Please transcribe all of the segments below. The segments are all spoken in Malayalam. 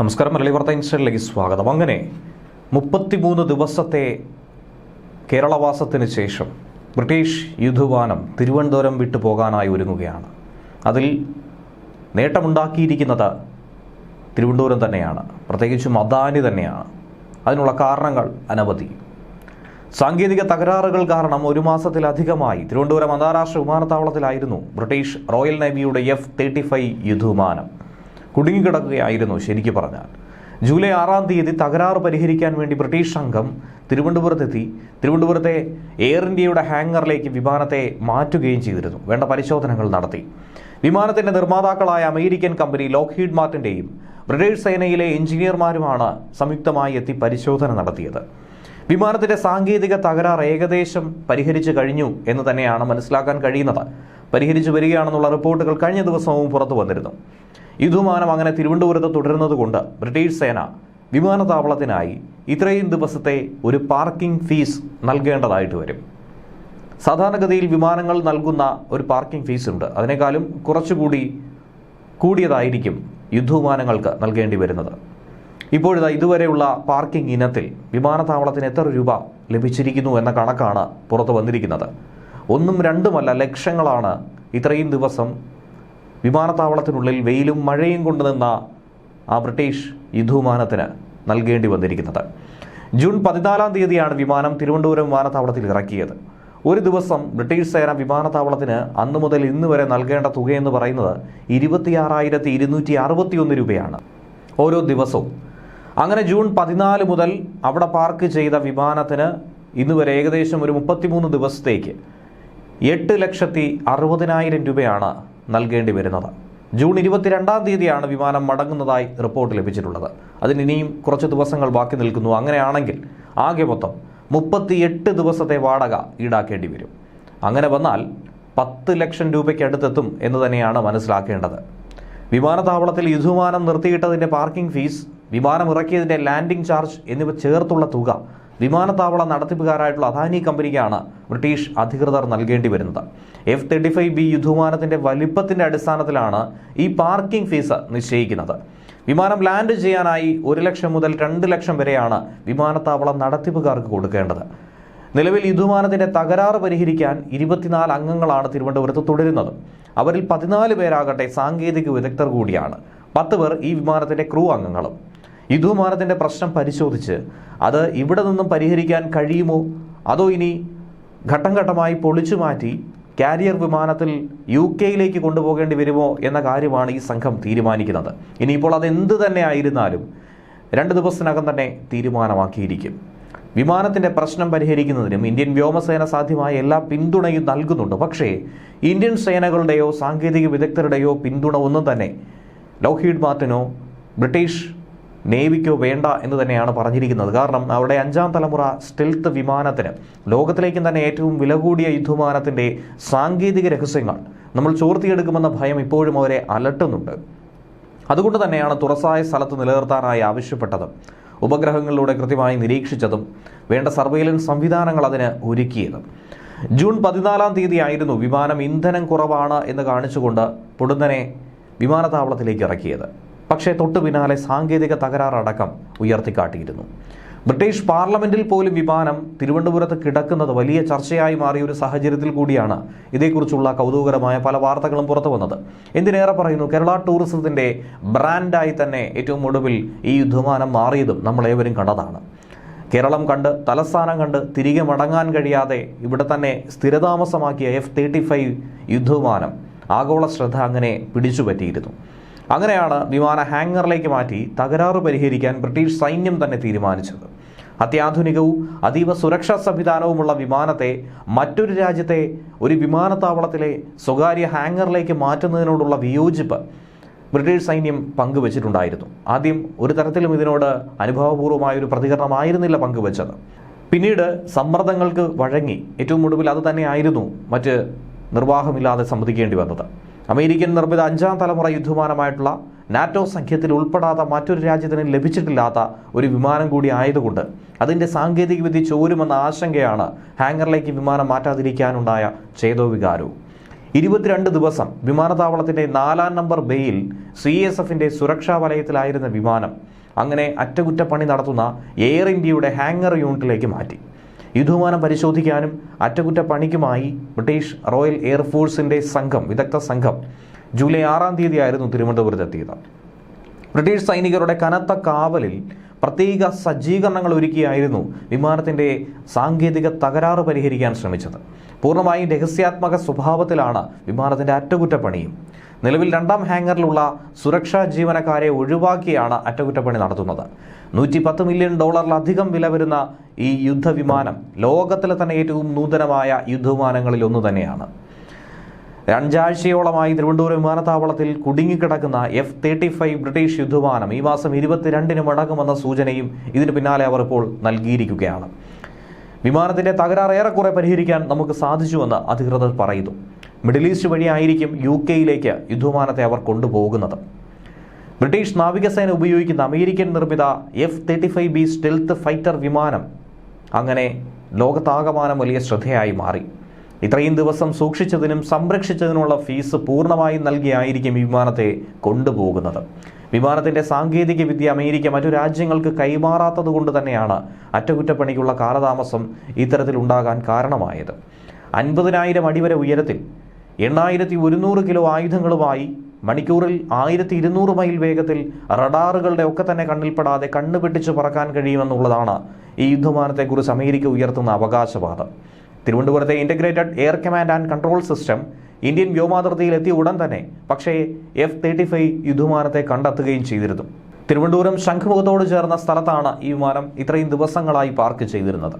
നമസ്കാരം മലയാളി വാർത്ത ഇൻസ്റ്റയിലേക്ക് സ്വാഗതം. അങ്ങനെ മുപ്പത്തിമൂന്ന് ദിവസത്തെ കേരളവാസത്തിന് ശേഷം ബ്രിട്ടീഷ് യുദ്ധവാനം തിരുവനന്തപുരം വിട്ടു പോകാനായി ഒരുങ്ങുകയാണ്. അതിൽ നേട്ടമുണ്ടാക്കിയിരിക്കുന്നത് തിരുവനന്തപുരം തന്നെയാണ്. പ്രത്യേകിച്ചും അദാനി തന്നെയാണ്. അതിനുള്ള കാരണങ്ങൾ അനവധി. സാങ്കേതിക തകരാറുകൾ കാരണം ഒരു മാസത്തിലധികമായി തിരുവനന്തപുരം അന്താരാഷ്ട്ര വിമാനത്താവളത്തിലായിരുന്നു ബ്രിട്ടീഷ് റോയൽ നേവിയുടെ എഫ് തേർട്ടി ഫൈവ് യുദ്ധവിമാനം. കുടുങ്ങിക്കിടക്കുകയായിരുന്നു ശരിക്കു പറഞ്ഞാൽ. ജൂലൈ ആറാം തീയതി തകരാറ് പരിഹരിക്കാൻ വേണ്ടി ബ്രിട്ടീഷ് സംഘം തിരുവനന്തപുരത്തെത്തി. തിരുവനന്തപുരത്തെ എയർ ഇന്ത്യയുടെ ഹാങ്ങറിലേക്ക് വിമാനത്തെ മാറ്റുകയും ചെയ്തിരുന്നു. വേണ്ട പരിശോധനകൾ നടത്തി. വിമാനത്തിന്റെ നിർമ്മാതാക്കളായ അമേരിക്കൻ കമ്പനി ലോക്ക്ഹീഡ് മാർട്ടിന്റെയും ബ്രിട്ടീഷ് സേനയിലെ എഞ്ചിനീയർമാരുമാണ് സംയുക്തമായി എത്തി പരിശോധന നടത്തിയത്. വിമാനത്തിന്റെ സാങ്കേതിക തകരാർ ഏകദേശം പരിഹരിച്ചു കഴിഞ്ഞു എന്ന് തന്നെയാണ് മനസ്സിലാക്കാൻ കഴിയുന്നത്. പരിഹരിച്ചു വരികയാണെന്നുള്ള റിപ്പോർട്ടുകൾ കഴിഞ്ഞ ദിവസവും പുറത്തു വന്നിരുന്നു. യുദ്ധവിമാനം അങ്ങനെ തിരുവനന്തപുരത്ത് തുടരുന്നതുകൊണ്ട് ബ്രിട്ടീഷ് സേന വിമാനത്താവളത്തിനായി ഇത്രയും ദിവസത്തെ ഒരു പാർക്കിംഗ് ഫീസ് നൽകേണ്ടതായിട്ട് വരും. സാധാരണഗതിയിൽ വിമാനങ്ങൾ നൽകുന്ന ഒരു പാർക്കിംഗ് ഫീസ് ഉണ്ട്. അതിനേക്കാളും കുറച്ചുകൂടി കൂടിയതായിരിക്കും യുദ്ധവിമാനങ്ങൾക്ക് നൽകേണ്ടി വരുന്നത്. ഇപ്പോഴിതാ ഇതുവരെയുള്ള പാർക്കിംഗ് ഇനത്തിൽ വിമാനത്താവളത്തിന് എത്ര രൂപ ലഭിച്ചിരിക്കുന്നു എന്ന കണക്കാണ് പുറത്തു വന്നിരിക്കുന്നത്. ഒന്നും രണ്ടുമല്ല ലക്ഷങ്ങളാണ് ഇത്രയും ദിവസം വിമാനത്താവളത്തിനുള്ളിൽ വെയിലും മഴയും കൊണ്ടുനിന്ന ആ ബ്രിട്ടീഷ് യുദ്ധവിമാനത്തിന് നൽകേണ്ടി വന്നിരിക്കുന്നത്. ജൂൺ പതിനാലാം തീയതിയാണ് വിമാനം തിരുവനന്തപുരം വിമാനത്താവളത്തിൽ ഇറക്കിയത്. ഒരു ദിവസം ബ്രിട്ടീഷ് സേന വിമാനത്താവളത്തിന് അന്നു മുതൽ ഇന്ന് വരെ നൽകേണ്ട തുകയെന്ന് പറയുന്നത് ഇരുപത്തിയാറായിരത്തി ഇരുന്നൂറ്റി അറുപത്തിയൊന്ന് രൂപയാണ്. ഓരോ ദിവസവും. അങ്ങനെ ജൂൺ പതിനാല് മുതൽ അവിടെ പാർക്ക് ചെയ്ത വിമാനത്തിന് ഇന്ന് വരെ ഏകദേശം ഒരു മുപ്പത്തിമൂന്ന് ദിവസത്തേക്ക് എട്ട് ലക്ഷത്തി അറുപതിനായിരം രൂപയാണ് നൽകേണ്ടി വരുന്നത്. ജൂൺ ഇരുപത്തിരണ്ടാം തീയതിയാണ് വിമാനം മടങ്ങുന്നതായി റിപ്പോർട്ട് ലഭിച്ചിട്ടുള്ളത്. അതിന് ഇനിയും കുറച്ച് ദിവസങ്ങൾ ബാക്കി നിൽക്കുന്നു. അങ്ങനെയാണെങ്കിൽ ആകെ മൊത്തം മുപ്പത്തിയെട്ട് ദിവസത്തെ വാടക ഈടാക്കേണ്ടി വരും. അങ്ങനെ വന്നാൽ പത്ത് ലക്ഷം രൂപയ്ക്ക് അടുത്തെത്തും എന്ന് തന്നെയാണ് മനസ്സിലാക്കേണ്ടത്. വിമാനത്താവളത്തിൽ യുദ്ധവിമാനം നിർത്തിയിട്ടതിന്റെ പാർക്കിംഗ് ഫീസ് വിമാനം ഇറക്കിയതിന്റെ ലാൻഡിംഗ് ചാർജ് എന്നിവ ചേർത്തുള്ള തുക വിമാനത്താവള നടത്തിപ്പുകാരായിട്ടുള്ള അദാനി കമ്പനിക്കാണ് ബ്രിട്ടീഷ് അധികൃതർ നൽകേണ്ടി വരുന്നത്. എഫ് തേർട്ടി ഫൈവ് ബി യുദ്ധവിമാനത്തിന്റെ വലിപ്പത്തിന്റെ അടിസ്ഥാനത്തിലാണ് ഈ പാർക്കിംഗ് ഫീസ് നിശ്ചയിക്കുന്നത്. വിമാനം ലാൻഡ് ചെയ്യാനായി ഒരു ലക്ഷം മുതൽ രണ്ട് ലക്ഷം വരെയാണ് വിമാനത്താവള നടത്തിപ്പുകാർക്ക് കൊടുക്കേണ്ടത്. നിലവിൽ യുദ്ധവിമാനത്തിന്റെ തകരാറ് പരിഹരിക്കാൻ ഇരുപത്തിനാല് അംഗങ്ങളാണ് തിരുവനന്തപുരത്ത് തുടരുന്നത്. അവരിൽ പതിനാല് പേരാകട്ടെ സാങ്കേതിക വിദഗ്ധർ കൂടിയാണ്. പത്ത് പേർ ഈ വിമാനത്തിന്റെ ക്രൂ അംഗങ്ങളും. യുദ്ധവിമാനത്തിന്റെ പ്രശ്നം പരിശോധിച്ച് അത് ഇവിടെ നിന്നും പരിഹരിക്കാൻ കഴിയുമോ? അതോ ഇനി ഘട്ടം ഘട്ടമായി പൊളിച്ചു മാറ്റി കാരിയർ വിമാനത്തിൽ യു കെയിലേക്ക് കൊണ്ടുപോകേണ്ടി വരുമോ എന്ന കാര്യമാണ് ഈ സംഘം തീരുമാനിക്കുന്നത്. ഇനിയിപ്പോൾ അത് എന്ത് തന്നെ ആയിരുന്നാലും രണ്ട് ദിവസത്തിനകം തന്നെ തീരുമാനമാക്കിയിരിക്കും. വിമാനത്തിന്റെ പ്രശ്നം പരിഹരിക്കുന്നതിനും ഇന്ത്യൻ വ്യോമസേന സാധ്യമായ എല്ലാ പിന്തുണയും നൽകുന്നുണ്ട്. പക്ഷേ ഇന്ത്യൻ സേനകളുടെയോ സാങ്കേതിക വിദഗ്ധരുടെയോ പിന്തുണ ഒന്നും തന്നെ ലോഹീഡ് മാർട്ടിനോ ബ്രിട്ടീഷ് നേവിക്കോ വേണ്ട എന്ന് തന്നെയാണ് പറഞ്ഞിരിക്കുന്നത്. കാരണം അവരുടെ അഞ്ചാം തലമുറ സ്റ്റെൽത്ത് വിമാനത്തിന് ലോകത്തിലേക്കും തന്നെ ഏറ്റവും വില കൂടിയ യുദ്ധവിമാനത്തിന്റെ സാങ്കേതിക രഹസ്യങ്ങൾ നമ്മൾ ചോർത്തിയെടുക്കുമെന്ന ഭയം ഇപ്പോഴും അവരെ അലട്ടുന്നുണ്ട്. അതുകൊണ്ട് തന്നെയാണ് തുറസായ സ്ഥലത്ത് നിലനിർത്താനായി ആവശ്യപ്പെട്ടത് ഉപഗ്രഹങ്ങളിലൂടെ കൃത്യമായി നിരീക്ഷിച്ചതും വേണ്ട സർവൈലൻസ് സംവിധാനങ്ങൾ അതിന് ഒരുക്കിയതും. ജൂൺ പതിനാലാം തീയതി ആയിരുന്നു വിമാനം ഇന്ധനം കുറവാണ് എന്ന് കാണിച്ചുകൊണ്ട് പൊടുന്നനെ വിമാനത്താവളത്തിലേക്ക് ഇറക്കിയത്. പക്ഷേ തൊട്ടു പിന്നാലെ സാങ്കേതിക തകരാറടക്കം ഉയർത്തിക്കാട്ടിയിരുന്നു. ബ്രിട്ടീഷ് പാർലമെന്റിൽ പോലും വിമാനം തിരുവനന്തപുരത്ത് കിടക്കുന്നത് വലിയ ചർച്ചയായി മാറിയ ഒരു സാഹചര്യത്തിൽ കൂടിയാണ് ഇതേക്കുറിച്ചുള്ള കൗതുകകരമായ പല വാർത്തകളും പുറത്തു വന്നത്. എന്തിനേറെ പറയുന്നു? കേരള ടൂറിസത്തിന്റെ ബ്രാൻഡായി തന്നെ ഏറ്റവും ഒടുവിൽ ഈ യുദ്ധമാനം മാറിയതും നമ്മൾ ഏവരും കണ്ടതാണ്. കേരളം കണ്ട് തലസ്ഥാനം കണ്ട് തിരികെ മടങ്ങാൻ കഴിയാതെ ഇവിടെ തന്നെ സ്ഥിരതാമസമാക്കിയ എഫ് തേർട്ടി ഫൈവ് യുദ്ധവിമാനം ആഗോള ശ്രദ്ധ അങ്ങനെ പിടിച്ചുപറ്റിയിരുന്നു. അങ്ങനെയാണ് വിമാന ഹാങ്ങറിലേക്ക് മാറ്റി തകരാറ് പരിഹരിക്കാൻ ബ്രിട്ടീഷ് സൈന്യം തന്നെ തീരുമാനിച്ചത്. അത്യാധുനികവും അതീവ സുരക്ഷാ സംവിധാനവുമുള്ള വിമാനത്തെ മറ്റൊരു രാജ്യത്തെ ഒരു വിമാനത്താവളത്തിലെ സ്വകാര്യ ഹാങ്ങറിലേക്ക് മാറ്റുന്നതിനോടുള്ള വിയോജിപ്പ് ബ്രിട്ടീഷ് സൈന്യം പങ്കുവച്ചിട്ടുണ്ടായിരുന്നു. ആദ്യം ഒരു തരത്തിലും ഇതിനോട് അനുഭവപൂർവമായ ഒരു പ്രതികരണമായിരുന്നില്ല പങ്കുവച്ചത്. പിന്നീട് സമ്മർദ്ദങ്ങൾക്ക് വഴങ്ങി. ഏറ്റവും ഒടുവിൽ അത് തന്നെയായിരുന്നു മറ്റ് നിർവാഹമില്ലാതെ സമ്മതിക്കേണ്ടി വന്നത്. അമേരിക്കൻ നിർമ്മിത അഞ്ചാം തലമുറ യുദ്ധമാനമായിട്ടുള്ള നാറ്റോ സംഖ്യത്തിൽ ഉൾപ്പെടാത്ത മറ്റൊരു രാജ്യത്തിന് ലഭിച്ചിട്ടില്ലാത്ത ഒരു വിമാനം കൂടി ആയതുകൊണ്ട് അതിന്റെ സാങ്കേതികവിദ്യ ചോരുമെന്ന ആശങ്കയാണ് ഹാങ്ങറിലേക്ക് വിമാനം മാറ്റാതിരിക്കാനുണ്ടായ ചേതോ വികാരവും ഇരുപത്തിരണ്ട് ദിവസം വിമാനത്താവളത്തിന്റെ നാലാം നമ്പർ ബേയിൽ സി എസ് എഫിന്റെ സുരക്ഷാ വലയത്തിലായിരുന്ന വിമാനം അങ്ങനെ അറ്റകുറ്റപ്പണി നടത്തുന്ന എയർ ഇന്ത്യയുടെ ഹാങ്ങർ യൂണിറ്റിലേക്ക് മാറ്റി. യുദ്ധവിമാനം പരിശോധിക്കാനും അറ്റകുറ്റപ്പണിക്കുമായി ബ്രിട്ടീഷ് റോയൽ എയർഫോഴ്സിന്റെ സംഘം വിദഗ്ധ സംഘം ജൂലൈ ആറാം തീയതിയായിരുന്നു തിരുവനന്തപുരത്തെത്തിയത്. ബ്രിട്ടീഷ് സൈനികരുടെ കനത്ത കാവലിൽ പ്രത്യേക സജ്ജീകരണങ്ങൾ ഒരുക്കിയായിരുന്നു വിമാനത്തിന്റെ സാങ്കേതിക തകരാറ് പരിഹരിക്കാൻ ശ്രമിച്ചത്. പൂർണമായും രഹസ്യാത്മക സ്വഭാവത്തിലാണ് വിമാനത്തിന്റെ അറ്റകുറ്റപ്പണിയും. നിലവിൽ രണ്ടാം ഹാങ്ങറിലുള്ള സുരക്ഷാ ജീവനക്കാരെ ഒഴിവാക്കിയാണ് അറ്റകുറ്റപ്പണി നടത്തുന്നത്. നൂറ്റി പത്ത് മില്യൺ ഡോളറിലധികം വില വരുന്ന ഈ യുദ്ധവിമാനം ലോകത്തിലെ തന്നെ ഏറ്റവും നൂതനമായ യുദ്ധവിമാനങ്ങളിൽ ഒന്ന് തന്നെയാണ്. രണ്ടാഴ്ചയോളമായി തിരുവനന്തപുരം വിമാനത്താവളത്തിൽ കുടുങ്ങിക്കിടക്കുന്ന എഫ് തേർട്ടി ഫൈവ് ബ്രിട്ടീഷ് യുദ്ധവിമാനം ഈ മാസം ഇരുപത്തിരണ്ടിന് മടങ്ങുമെന്ന സൂചനയും ഇതിന് പിന്നാലെ അവർ ഇപ്പോൾ നൽകിയിരിക്കുകയാണ്. വിമാനത്തിന്റെ തകരാറ് ഏറെക്കുറെ പരിഹരിക്കാൻ നമുക്ക് സാധിച്ചുവെന്ന് അധികൃതർ പറയുന്നു. മിഡിൽ ഈസ്റ്റ് വഴിയായിരിക്കും യു കെയിലേക്ക് യുദ്ധവിമാനത്തെ അവർ കൊണ്ടുപോകുന്നത്. ബ്രിട്ടീഷ് നാവികസേന ഉപയോഗിക്കുന്ന അമേരിക്കൻ നിർമ്മിത F thirty five B stealth fighter വിമാനം അങ്ങനെ ലോകത്താകമാനം വലിയ ശ്രദ്ധയായി മാറി. ഇത്രയും ദിവസം സൂക്ഷിച്ചതിനും സംരക്ഷിച്ചതിനുമുള്ള ഫീസ് പൂർണമായും നൽകിയായിരിക്കും വിമാനത്തെ കൊണ്ടുപോകുന്നത്. വിമാനത്തിന്റെ സാങ്കേതികവിദ്യ അമേരിക്ക മറ്റു രാജ്യങ്ങൾക്ക് കൈമാറാത്തത് കൊണ്ട് തന്നെയാണ് അറ്റകുറ്റപ്പണിക്കുള്ള കാലതാമസം ഇത്തരത്തിലുണ്ടാകാൻ കാരണമായത്. അൻപതിനായിരം അടി വരെ ഉയരത്തിൽ എണ്ണായിരത്തി ഒരുന്നൂറ് കിലോ ആയുധങ്ങളുമായി മണിക്കൂറിൽ ആയിരത്തി ഇരുന്നൂറ് മൈൽ വേഗത്തിൽ റഡാറുകളുടെ ഒക്കെ തന്നെ കണ്ണിൽപ്പെടാതെ കണ്ണു വെട്ടിച്ച് പറക്കാൻ കഴിയുമെന്നുള്ളതാണ് ഈ യുദ്ധവിമാനത്തെക്കുറിച്ച് അമേരിക്ക ഉയർത്തുന്ന അവകാശവാദം. തിരുവനന്തപുരത്തെ integrated air command and control system Indian വ്യോമാതിർത്തിയിൽ എത്തിയ ഉടൻ തന്നെ പക്ഷേ എഫ് തേർട്ടി ഫൈവ് യുദ്ധവിമാനത്തെ കണ്ടെത്തുകയും ചെയ്തിരുന്നു. തിരുവനന്തപുരം ശംഖുമുഖത്തോട് ചേർന്ന സ്ഥലത്താണ് ഈ വിമാനം ഇത്രയും ദിവസങ്ങളായി പാർക്ക് ചെയ്തിരുന്നത്.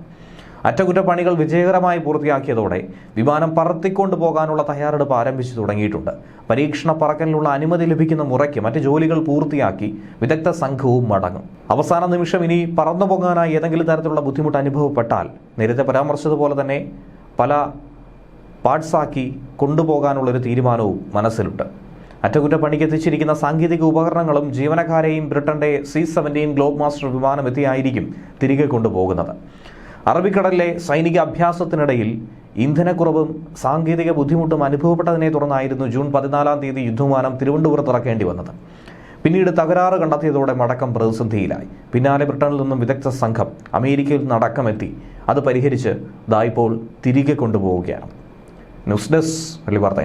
അറ്റകുറ്റപ്പണികൾ വിജയകരമായി പൂർത്തിയാക്കിയതോടെ വിമാനം പറത്തിക്കൊണ്ടു പോകാനുള്ള തയ്യാറെടുപ്പ് ആരംഭിച്ചു തുടങ്ങിയിട്ടുണ്ട്. പരീക്ഷണ പറക്കലിനുള്ള അനുമതി ലഭിക്കുന്ന മുറയ്ക്ക് മറ്റ് ജോലികൾ പൂർത്തിയാക്കി വിദഗ്ധ സംഘവും മടങ്ങും. അവസാന നിമിഷം ഇനി പറന്നു പോകാനായി ഏതെങ്കിലും തരത്തിലുള്ള ബുദ്ധിമുട്ട് അനുഭവപ്പെട്ടാൽ നേരത്തെ പരാമർശിച്ചതുപോലെ തന്നെ പല പാർട്സാക്കി കൊണ്ടുപോകാനുള്ളൊരു തീരുമാനവും മനസ്സിലുണ്ട്. അറ്റകുറ്റപ്പണിക്ക് എത്തിച്ചിരിക്കുന്ന സാങ്കേതിക ഉപകരണങ്ങളും ജീവനക്കാരെയും ബ്രിട്ടന്റെ സി സെവന്റീൻ ഗ്ലോബ് മാസ്റ്റർ വിമാനം എത്തിയായിരിക്കും തിരികെ കൊണ്ടുപോകുന്നത്. അറബിക്കടലിലെ സൈനിക അഭ്യാസത്തിനിടയിൽ ഇന്ധനക്കുറവും സാങ്കേതിക ബുദ്ധിമുട്ടും അനുഭവപ്പെട്ടതിനെ തുടർന്നായിരുന്നു ജൂൺ പതിനാലാം തീയതി യുദ്ധവിമാനം തിരുവനന്തപുരത്ത് ഇറക്കേണ്ടി വന്നത്. പിന്നീട് തകരാറ് കണ്ടെത്തിയതോടെ മടക്കം പ്രതിസന്ധിയിലായി. പിന്നാലെ ബ്രിട്ടനിൽ നിന്നും വിദഗ്ധ സംഘം അമേരിക്കയിൽ നിന്ന് അടക്കമെത്തി അത് പരിഹരിച്ച് ദായിപ്പോൾ തിരികെ കൊണ്ടുപോവുകയാണ്. ന്യൂസ് ഡെസ്ക് വാർത്ത